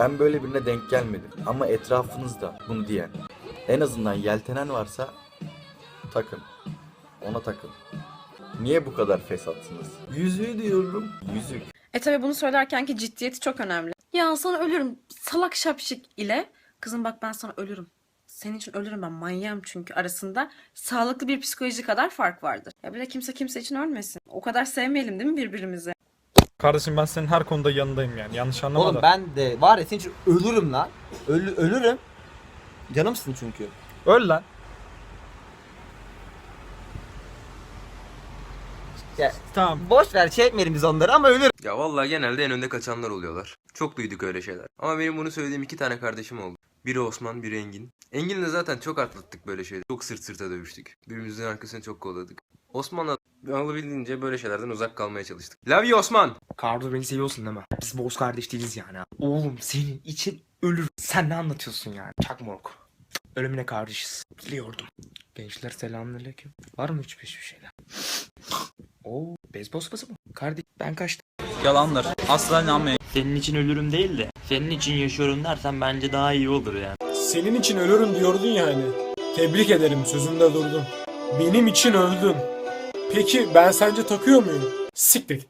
Ben böyle birine denk gelmedim ama etrafınızda bunu diyen, en azından yeltenen varsa takın. Ona takın. Niye bu kadar fesatsınız? Yüzüğü diyorum. Yüzük. E tabi bunu söylerken ki ciddiyeti çok önemli. Ya sana ölürüm salak şapşik ile kızım bak ben sana ölürüm. Senin için ölürüm ben manyağım çünkü arasında sağlıklı bir psikoloji kadar fark vardır. Ya bir de kimse kimse için ölmesin. O kadar sevmeyelim değil mi birbirimizi? Kardeşim ben senin her konuda yanındayım yani. Yanlış anlama Oğlum da. ben de var ya senin için ölürüm lan. Ölü, ölürüm. Canımsın çünkü. Öl lan. Ya, Tamam. boş ver çekmeyelim biz onları ama ölürüm. Ya vallahi genelde en önde kaçanlar oluyorlar. Çok duyduk öyle şeyler. Ama benim bunu söylediğim iki tane kardeşim oldu. Biri Osman, biri Engin. Engin'le zaten çok atlattık böyle şeyleri. Çok sırt sırta dövüştük. Birbirimizin arkasını çok kolladık. Osman'la alabildiğince böyle şeylerden uzak kalmaya çalıştık. Love you Osman! Kardo beni seviyorsun değil mi? Biz Boz kardeş değiliz yani. Oğlum senin için ölür. Sen ne anlatıyorsun yani? Çak moruk. Ölümüne kardeşiz. Biliyordum. Gençler selamünaleyküm. Var mı hiçbir bir şeyler? Oo, beyzbol sopası mı? Kardeş ben kaçtım. Yalandır. Asla inanmayın. Senin için ölürüm değil de senin için yaşıyorum dersen bence daha iyi olur yani. Senin için ölürüm diyordun yani. Tebrik ederim sözünde durdun. Benim için öldün. Peki ben sence takıyor muyum? Siktir.